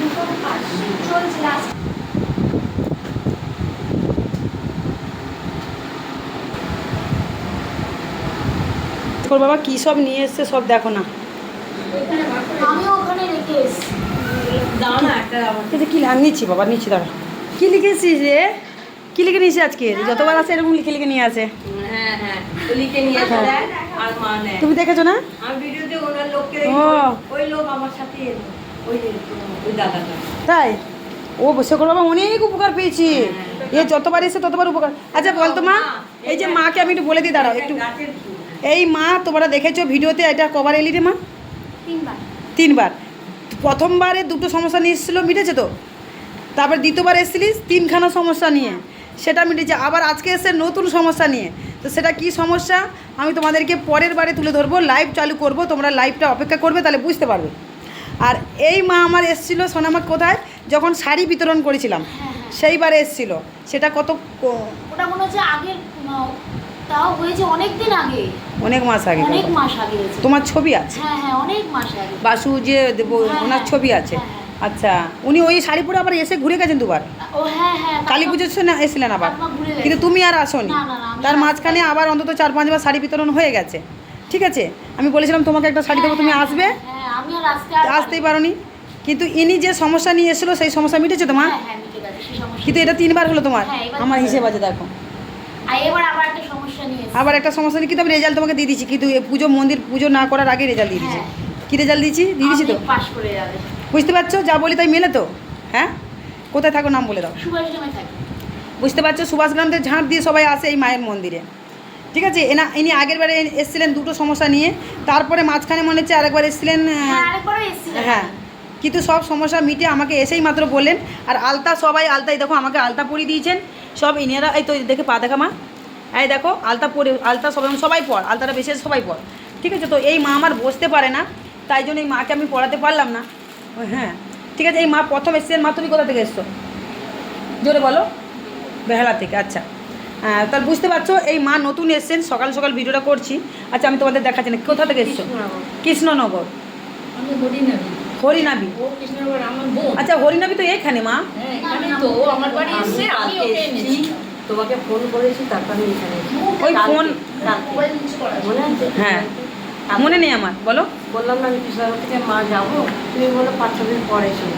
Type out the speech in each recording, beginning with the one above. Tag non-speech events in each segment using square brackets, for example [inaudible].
দুটো কাজ চলছে লাস্ট তোর বাবা কী সব নিয়ে এসছে সব দেখো না। আমিও ওখানে রেখে এসেছি। দাও না একটা কি লাগ নিচ্ছি বাবা নিচ্ছি দাঁড়া। কী লিখেছিস রে? কী লিখে আজকে? যতবার আসে এরকম লিখে লিখে নিয়ে আসে। হ্যাঁ হ্যাঁ নেয় তুমি দেখেছ না? আমি ভিডিওতে ওনার লোককে ও। ওই লোক আমার সাথে তাই? ও বসে করে বাবা অনেক উপকার পেয়েছি। এ যতবার এসে ততবার উপকার। আচ্ছা বলতো মা এই যে মাকে আমি একটু বলে দিই দাঁড়াও একটু। এই মা তোমরা দেখেছ ভিডিওতে এটা কবার এলি রে মা? তিনবার। তিনবার। প্রথমবারে দুটো সমস্যা নিয়ে এসেছিল মিটেছে তো? তারপর দ্বিতীয়বার এসেছিলিস তিনখানা সমস্যা নিয়ে। সেটা মিটেছে। আবার আজকে এসে নতুন সমস্যা নিয়ে। তো সেটা কি সমস্যা? আমি তোমাদেরকে পরের বারে তুলে ধরবো লাইভ চালু করব তোমরা লাইভটা অপেক্ষা করবে তাহলে বুঝতে পারবে। আর এই মা আমার এসেছিল সোনামা কোথায়? যখন শাড়ি বিতরণ করেছিলাম হ্যাঁ হ্যাঁ। সেইবারে এসেছিল। সেটা কত ওটা মনে হচ্ছে আগের তাও হয়েছে অনেক দিন আগে। অনেক মাস আগে। অনেক মাস আগে তোমার ছবি আছে? হ্যাঁ হ্যাঁ অনেক মাস আগে। বাসু যে দেব- হ্যাঁ, ওনার ছবি আছে। আচ্ছা উনি ওই শাড়ি পরে আবার এসে ঘুরে গেছেন দুবার? কালী পুজোর সময় এসেছিলেন আবার। কিন্তু তুমি আর আসোনি। তার মাঝখানে আবার অন্তত চার পাঁচবার শাড়ি বিতরণ হয়ে গেছে। ঠিক আছে? আমি বলেছিলাম তোমাকে একটা শাড়ি দেবো তুমি আসবে। আসতেই পারোনি। কিন্তু ইনি যে সমস্যা নিয়ে এসেছিল সেই সমস্যা মিটেছে তোমার? হ্যাঁ হ্যাঁ কিন্তু এটা তিনবার হলো তোমার? হ্যাঁ, আমার হিসেব আছে দেখো। আবার একটা সমস্যা নিয়ে কিন্তু আমি রেজাল্ট তোমাকে দিয়ে দিচ্ছি কিন্তু পুজো মন্দির পুজো না করার আগে রেজাল্ট দিয়ে দিচ্ছি। কী রেজাল্ট দিচ্ছি দিয়ে দিচ্ছি তো? বুঝতে পারছ? যা বলি তাই মেলে তো? হ্যাঁ? কোথায় থাকো নাম বলে দাও। বুঝতে পারছ? সুভাষগ্রামদের ঝাঁপ দিয়ে সবাই আসে এই মায়ের মন্দিরে। ঠিক আছে? এনা ইনি আগের বারে এসেছিলেন দুটো সমস্যা নিয়ে তারপরে মাঝখানে মনে হচ্ছে আরেকবার এসেছিলেন হ্যাঁ এসেছিলাম হ্যাঁ কিন্তু সব সমস্যা মিটে আমাকে এসেই মাত্র বললেন আর আলতা সবাই আলতাই দেখো আমাকে আলতা পরিয়ে দিয়েছেন সব ইনিয়ারা এই তো দেখে পা দেখা মা এই দেখো আলতা পরে আলতা সবাই সবাই পর আলতাটা বেশি সবাই পর ঠিক আছে? তো এই মা আমার বসতে পারে না তাই জন্য এই মাকে আমি পড়াতে পারলাম না। হ্যাঁ ঠিক আছে? এই মা প্রথম এসেছেন মা তুমি কোথা থেকে এসছো? জোরে বলো বেহালা থেকে আচ্ছা। হ্যাঁ, তাহলে বুঝতে পারছ এই মা নতুন এসছেন সকাল সকাল ভিডিওটা করছি। আচ্ছা আমি তোমাদের দেখাচ্ছি না। কোথা থেকে এসছো? কৃষ্ণনগর। হরিনাবি। হরিনাবি। ও কৃষ্ণনগর আমার বোন। আচ্ছা হরিনাবি তো এইখানে মা? হ্যাঁ এখানে তোমাকে ফোন করেছি তারপর এখানে ওই ফোন- মনে হ্যাঁ। মনে নেই আমার বলো। বললাম না আমি কৃষ্ণনগর থেকে মা যাব। তুমি বলো পাঁচ ছ দিন পরে এসো।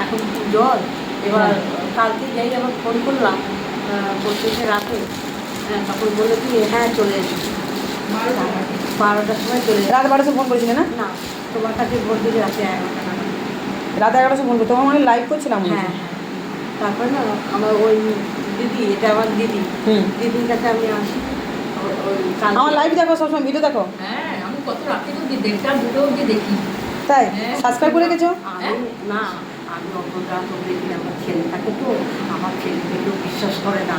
এখন জল এবার কালকে যাই আবার ফোন করলাম। বলতে এসে রাতে হ্যাঁ, তখন বলল কি হ্যাঁ চলে এসো। বারোটার সময় চলে রাত বারোশো ফোন করেছিলে না? না তোমার কাছে বলতে যে রাতে এগারোটা। রাত এগারোশো ফোন করতে তোমার মানে লাইভ করছিলাম হ্যাঁ হয়। হ্যাঁ তারপর না আমার ওই দিদি এটা আমার দিদি হুম। দিদির কাছে আমি আসি। আমার লাইভ দেখো সবসময় ভিডিও দেখো। হ্যাঁ আমি কত রাত্রি দেড়টা দুটো অব্দি দেখি। তাই? হ্যাঁ। সাবস্ক্রাইব করে গেছো? না আমি অত রাত দেখি আমার ছেলে থাকে তো আমার ছেলেকে কেউ বিশ্বাস করে না।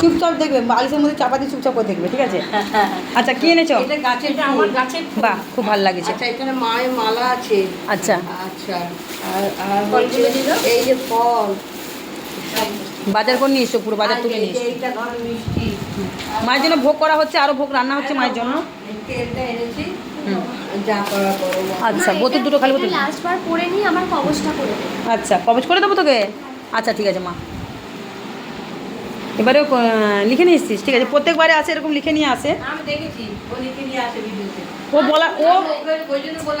চুপচাপ দেখবে বালিশের মধ্যে চাপা দিয়ে চুপচাপ করে দেখবে ঠিক আছে? [laughs] আচ্ছা কি এনেছো? এটা গাছের আমার গাছের বাহ খুব ভালো লাগেছে। আচ্ছা এখানে মায়ের মালা আছে। আচ্ছা। আচ্ছা আর আর এই যে ফল। বাজার করে নিয়ে এসো পুরো বাজার তুলে নিয়ে যে এসো। এইটা ধর মিষ্টি। মায়ের জন্য ভোগ করা হচ্ছে আরও ভোগ রান্না হচ্ছে মায়ের জন্য? এনেছি। আচ্ছা বোতল দুটো খালি বোতল। পরে আমার কবজটা করে আচ্ছা কবজ করে দেবো তোকে? আচ্ছা ঠিক আছে মা। এবারে লিখে নিয়ে এসছিস ঠিক আছে? প্রত্যেকবারে আসে এরকম লিখে নিয়ে আসে। আমি দেখেছি ও লিখে নিয়ে আসে ও বলা ও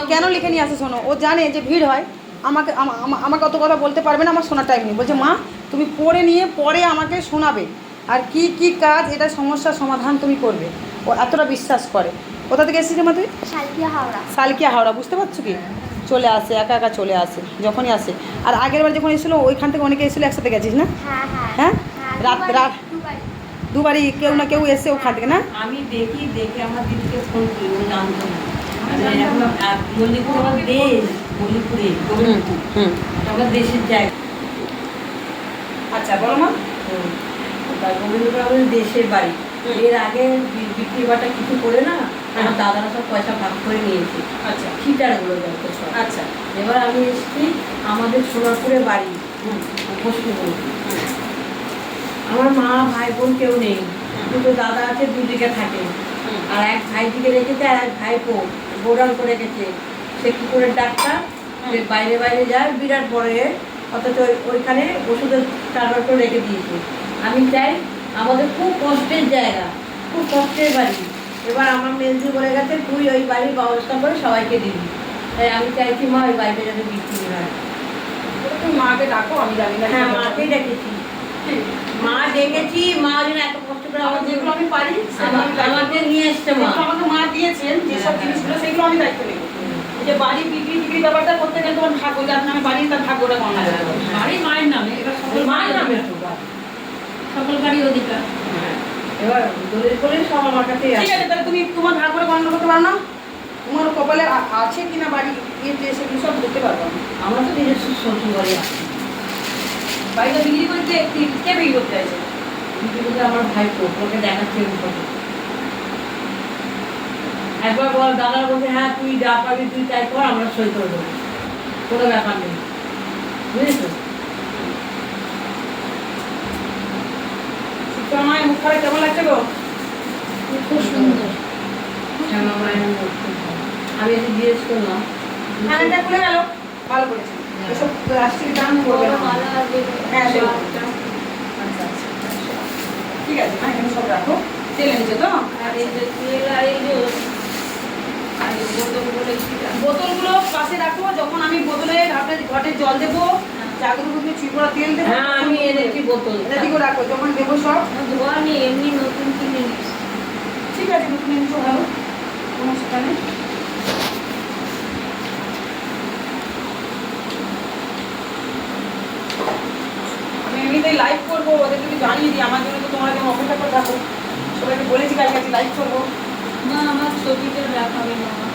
কেন লিখে নিয়ে আসে শোনো? ও জানে যে ভিড় হয়। আমাকে আমা- আমা- আমাকে অত কথা বলতে পারবে না আমার শোনার টাইম নেই। বলছে মা তুমি পড়ে নিয়ে পরে আমাকে শোনাবে। আর কি কি কাজ এটা সমস্যার সমাধান তুমি করবে। ও এতটা বিশ্বাস করে। কোথা থেকে এসেছিস মা তুই? শালকিয়া হাওড়া। সালকিয়া হাওড়া বুঝতে পারছ কি? চলে আসে একা একা চলে আসে যখনই আসে। আর আগের বার যখন এসেছিল ওইখান থেকে অনেকে এসেছিল একসাথে গেছিস না? হ্যাঁ হ্যাঁ। হ্যাঁ? রাত- রাত- দুবারই। কেউ না কেউ এসে ওখান থেকে না? আমি দেখি দেখে আমার দিদিকে ফোন করি ও জানতো না। মানে আচ্ছা বলো মা। হুম। গোবিন্দপুর আমাদের দেশের বাড়ি। এর আগে বিক্রি বাটা কিছু করে না আমার দাদারা সব পয়সা ভাগ করে নিয়েছে। আচ্ছা। আচ্ছা। এবার আমি এসেছি আমাদের সোনারপুরে বাড়ি। পশ্চিমবঙ্গ আমার মা ভাই বোন কেউ নেই। দুটো দাদা আছে দুদিকে থাকে। আর এক ভাই দিকে রেখেছে আর এক ভাই পো গোডাউন করে রেখেছে। সে কি করে ডাক্তার? যে বাইরে বাইরে যায় বিরাট বড় অথচ ওইখানে ওষুধের কারবার করে রেখে দিয়েছে। আমি চাই আমাদের খুব কষ্টের জায়গা খুব কষ্টের বাড়ি। এবার আমার মেজদি বলে গেছে তুই ওই বাড়ির ব্যবস্থা করে সবাইকে দিবি। তাই আমি চাইছি মা ওই বাড়িটা যাতে বিক্রি হয়। তুমি মাকে ডাকো আমি জানি না। হ্যাঁ মাকেই ডেকেছি। মা ডেকেছি মা যেন এত কষ্ট করে আমার যেগুলো আমি পারি আমাকে নিয়ে এসছে মা। আমাকে মা দিয়েছেন যেসব জিনিসগুলো সেগুলো আমি দায়িত্ব নেব। যে বাড়ি বিক্রি টিক্রি ব্যাপারটা করতে গেলে তোমার ঠাকুর যার নামে বাড়ি তার ভাগ্যটা কম লাগে বাড়ি মায়ের নামে এবার মায়ের নামে অধিকার। তো বাড়ি। সকল বাড়ি অধিকার হ্যাঁ। এবার দলিল করে সব আমার কাছেই ঠিক আছে আছে তাহলে তুমি তোমার ভাগ্যটা গণনা করতে পারো না তোমার কপালে আছে কিনা বাড়ি ইয়েতে সেগুলো সব দেখতে পারব আমি। আমার তো নিজস্ব শ্বশুর বাড়ি আছে বাড়িটা বিক্রি করতে কি- বিক্রি করতে চাইছে কিন্তু আমার ভাই তো ওকে দেখাচ্ছে একবার বল দাদা বলছে হ্যাঁ তুই যা পাবি তুই তাই কর আমরা সই করে দেবো কোনো ব্যাপার নেই বুঝেছ মুখ কেমন লাগছে গো? খুব সুন্দর। আমি এসে জিজ্ঞেস করলাম। হ্যাঁ খুলে গেল ভালো করেছে। এসব প্লাস্টিক দাম করবে হ্যাঁ আচ্ছা। ঠিক আছে হ্যাঁ সব রাখো তেল এনেছে তো? আর এই যে তেল আর এই যে বোতলগুলো পাশে রাখো যখন আমি বোতলে ঘাটে ঘটে জল দেবো চিপড়া তেল দেবো। হ্যাঁ আমি এনেছি বোতল এটা দিকে রাখো যখন দেবো সব। ধোয়া নেই এমনি নতুন কিনে নিস ঠিক আছে নতুন এনেছো ভালো। কোনো সেটা নেই। এমনিতেই লাইভ করব ওদের যদি জানিয়ে দিই আমার জন্য তো তোমরা যেন অপেক্ষা করে থাকো। সবাইকে বলেছি কালকে লাইভ করব। না আমার ছবিটা দেখাবে না।